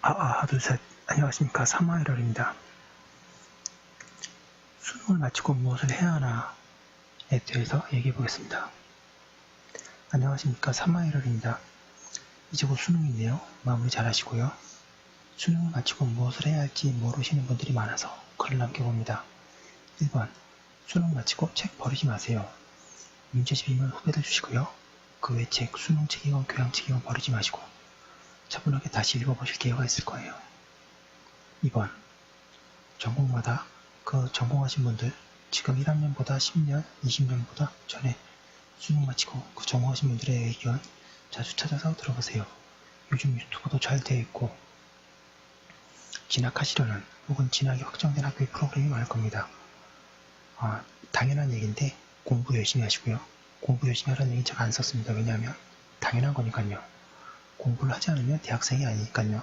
아, 아, 둘셋 안녕하십니까 사마이럴입니다. 수능을 마치고 무엇을 해야 하나에 대해서 얘기해 보겠습니다. 안녕하십니까 사마이럴입니다. 이제 곧 수능인데요. 마무리 잘 하시고요. 수능을 마치고 무엇을 해야 할지 모르시는 분들이 많아서 글을 남겨봅니다. 1번 수능 마치고 책 버리지 마세요. 문제집이면 후배들 주시고요. 그 외 책, 수능 책이건 교양 책이건 버리지 마시고 차분하게 다시 읽어보실 기회가 있을 거예요. 2번 전공마다 그 전공하신 분들 지금 1학년보다 10년, 20년보다 전에 수능 마치고 그 전공하신 분들의 의견 자주 찾아서 들어보세요. 요즘 유튜브도 잘 되어 있고 진학하시려는 혹은 진학이 확정된 학교의 프로그램이 많을 겁니다. 아, 당연한 얘기인데 공부 열심히 하시고요. 공부 열심히 하라는 얘기 제가 안 썼습니다. 왜냐하면 당연한 거니까요. 공부를 하지 않으면 대학생이 아니니까요.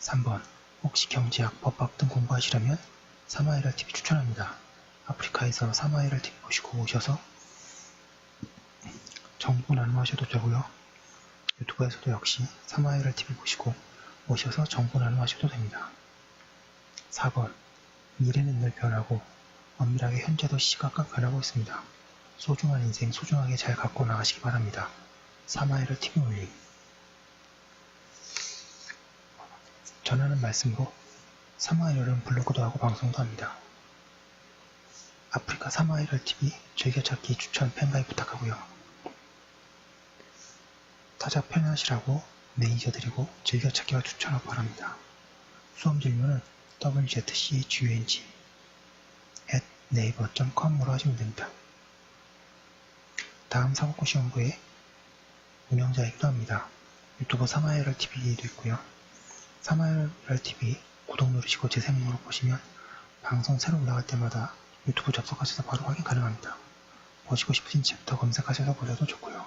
3번 혹시 경제학, 법학 등 공부하시려면 사마이럴 TV 추천합니다. 아프리카에서 사마이럴 TV 보시고 오셔서 정보 나눔하셔도 되고요. 유튜브에서도 역시 사마이럴 TV 보시고 오셔서 정보 나눔하셔도 됩니다. 4번 미래는 늘 변하고 엄밀하게 현재도 시각각 변하고 있습니다. 소중한 인생 소중하게 잘 갖고 나가시기 바랍니다. 사마이럴 TV 올림 전하는 말씀으로 사마이럴은 블로그도 하고 방송도 합니다. 아프리카 사마이럴 TV 즐겨찾기 추천 팬가입 부탁하고요. 타자 편하시라고 매니저 드리고 즐겨찾기와 추천하고 바랍니다. 수험 질문은 wzcgung at naver.com으로 하시면 됩니다. 다음 사법고 시험부에 운영자이기도 합니다. 유튜브 사마이럴 TV도 있고요. 사마이럴 TV 구독 누르시고 재생 목록 보시면 방송 새로 올라갈 때마다 유튜브 접속하셔서 바로 확인 가능합니다. 보시고 싶으신 챕터 검색하셔서 보셔도 좋고요.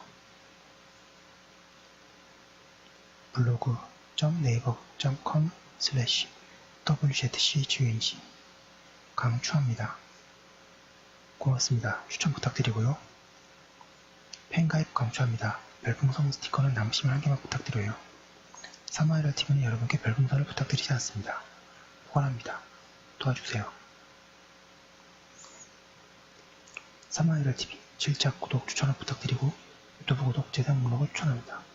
블로그.naver.com slash wzcgung 강추합니다. 고맙습니다. 추천 부탁드리고요. 팬가입 강추합니다. 별풍선 스티커는 남으시면 한 개만 부탁드려요. 사마이럴 TV는 여러분께 별풍선을 부탁드리지 않습니다. 포괄합니다. 도와주세요. 사마이럴 TV 7차 구독 추천을 부탁드리고 유튜브 구독 재생 목록을 추천합니다.